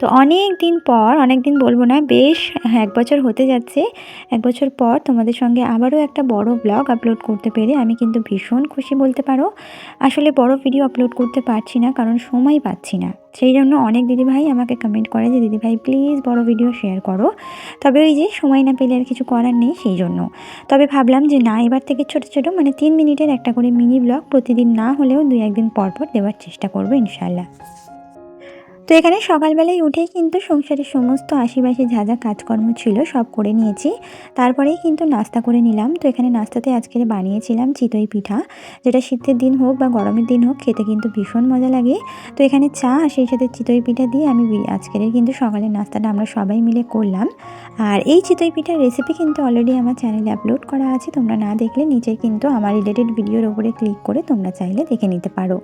তো অনেক দিন পর, অনেক দিন বলব না, বেশ এক বছর হতে যাচ্ছে। এক বছর পর তোমাদের সঙ্গে আবারও একটা বড় ব্লগ আপলোড করতে পেরে আমি কিন্তু ভীষণ খুশি বলতে পারো। আসলে বড় ভিডিও আপলোড করতে পারছি না, কারণ সময় পাচ্ছি না। সেই জন্য অনেক দিদিভাই আমাকে কমেন্ট করে যে, দিদিভাই প্লিজ বড় ভিডিও শেয়ার করো। তবে ওই যে, সময় না পেলে আর কিছু করার নেই সেই জন্য। তবে ভাবলাম যে, না, এবার থেকে ছোটো ছোটো মানে তিন মিনিটের একটা করে মিনি ব্লগ প্রতিদিন না হলেও দুই, একদিন পর পর দেওয়ার চেষ্টা করব ইনশাল্লাহ তো এখানে সকালবেলায় উঠেই কিন্তু সংসারের সমস্ত আশিবাসি যা যা কাজকর্ম ছিল সব করে নিয়েছি। তারপরেই কিন্তু নাস্তা করে নিলাম। তো এখানে নাস্তাতে আজকে বানিয়েছিলাম চিতই পিঠা। যেটা শীতের দিন হোক বা গরমের দিন হোক, খেতে কিন্তু ভীষণ মজা লাগে। তো এখানে চা আর সেই সাথে চিতই পিঠা দিয়ে আমি আজকের কিন্তু সকালের নাস্তাটা আমরা সবাই মিলে করলাম। আর এই চিতই পিঠার রেসিপি কিন্তু অলরেডি আমার চ্যানেলে আপলোড করা আছে। তোমরা না দেখলে নিচে কিন্তু আমার রিলেটেড ভিডিওর ওপরে ক্লিক করে তোমরা চাইলে দেখে নিতে পারো।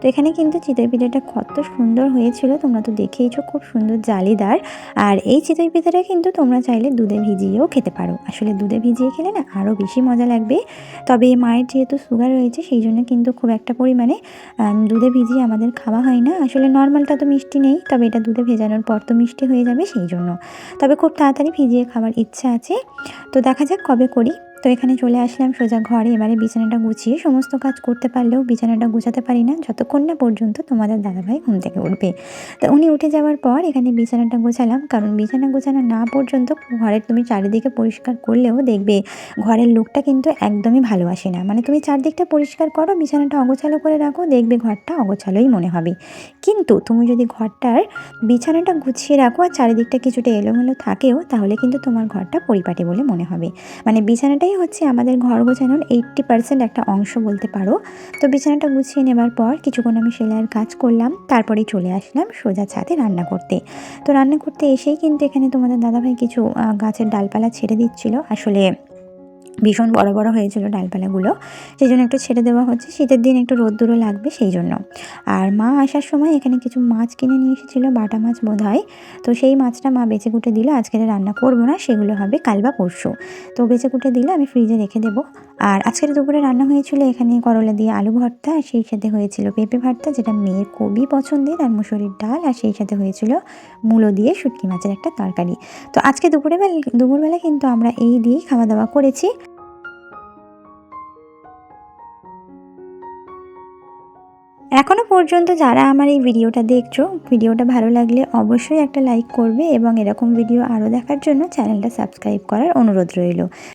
তো এখানে কিন্তু চিতই পিঠাটা কত সুন্দর হয়েছিল। তোমরা তো দেখেইছো খুব সুন্দর জালিদার। আর এই চিতই পিঠাটা কিন্তু তোমরা চাইলে দুধে ভিজিয়েও খেতে পারো। আসলে দুধে ভিজিয়ে খেলে না আরও বেশি মজা লাগবে। তবে মায়ের যেহেতু সুগার রয়েছে, সেই জন্য কিন্তু খুব একটা পরিমাণে দুধে ভিজিয়ে আমাদের খাওয়া হয় না। আসলে নর্মালটা তো মিষ্টি নেই, তবে এটা দুধে ভেজানোর পর তো মিষ্টি হয়ে যাবে সেই জন্য। তবে খুব তাড়াতাড়ি ভিজিয়ে খাওয়ার ইচ্ছা আছে। তো দেখা যাক কবে করি। তো এখানে চলে আসলাম সোজা ঘরে। এবারে বিছানাটা গুছিয়ে সমস্ত কাজ করতে পারলেও বিছানাটা গুছাতে পারি না। যতক্ষণ না পর্যন্ত তোমাদের দাদাভাই ঘুম থেকে উঠবে। তো উনি উঠে যাওয়ার পর এখানে বিছানাটা গোছালাম। কারণ বিছানা গোছানো না পর্যন্ত ঘরের তুমি চারিদিকে পরিষ্কার করলেও দেখবে ঘরের লোকটা কিন্তু একদমই ভালো আসে না। মানে তুমি চারদিকটা পরিষ্কার করো, বিছানাটা অগোছালো করে রাখো, দেখবে ঘরটা অগোছালোই মনে হবে। কিন্তু তুমি যদি ঘরটার বিছানাটা গুছিয়ে রাখো আর চারিদিকটা কিছুটা এলোমেলো থাকেও, তাহলে কিন্তু তোমার ঘরটা পরিপাটি বলে মনে হবে। মানে বিছানাটাই হচ্ছে আমাদের ঘর গোছানোর এইট্টি পার্সেন্ট একটা অংশ বলতে পারো। তো বিছানাটা গুছিয়ে নেবার পর কিছুক্ষণ আমি সেলাইয়ের কাজ করলাম তারপরেই চলে আসলাম সোজা ছাদে রান্না করতে। তো রান্না করতে এসেই কিন্তু এখানে তোমাদের দাদাভাই কিছু গাছের ডালপালা ছেড়ে দিচ্ছিল। আসলে ভীষণ বড় বড় হয়েছিল ডালপালাগুলো। সেই জন্য একটু ছেড়ে দেওয়া হচ্ছে। শীতের দিন একটু রোদ্দুরও লাগবে সেই জন্য। আর মা আসার সময় এখানে কিছু মাছ কিনে নিয়ে এসেছিল, বাটা মাছ বোধ হয় তো সেই মাছটা মা বেঁচে কুটে দিল, আজকে রান্না করব না, সেগুলো হবে কাল বা পরশু। তো বেঁচে কুটে দিলে, আমি ফ্রিজে রেখে দেবো। আর আজকের দুপুরে রান্না হয়েছিল এখানে করলা দিয়ে আলু ভর্তা, আর সেই সাথে হয়েছিল পেঁপে ভর্তা, যেটা মেয়ের খুবই পছন্দের, আর মুসুরির ডাল, আর সেই সাথে হয়েছিল মূলো দিয়ে শুটকি মাছের একটা তরকারি। তো আজকে দুপুরে বেলা দুপুরবেলা কিন্তু আমরা এই দিয়েই খাওয়া দাওয়া করেছি। এখনও পর্যন্ত যারা আমার এই ভিডিওটা দেখছ, ভিডিওটা ভালো লাগলে অবশ্যই একটা লাইক করবে এবং এরকম ভিডিও আরও দেখার জন্য চ্যানেলটা সাবস্ক্রাইব করার অনুরোধ রইল।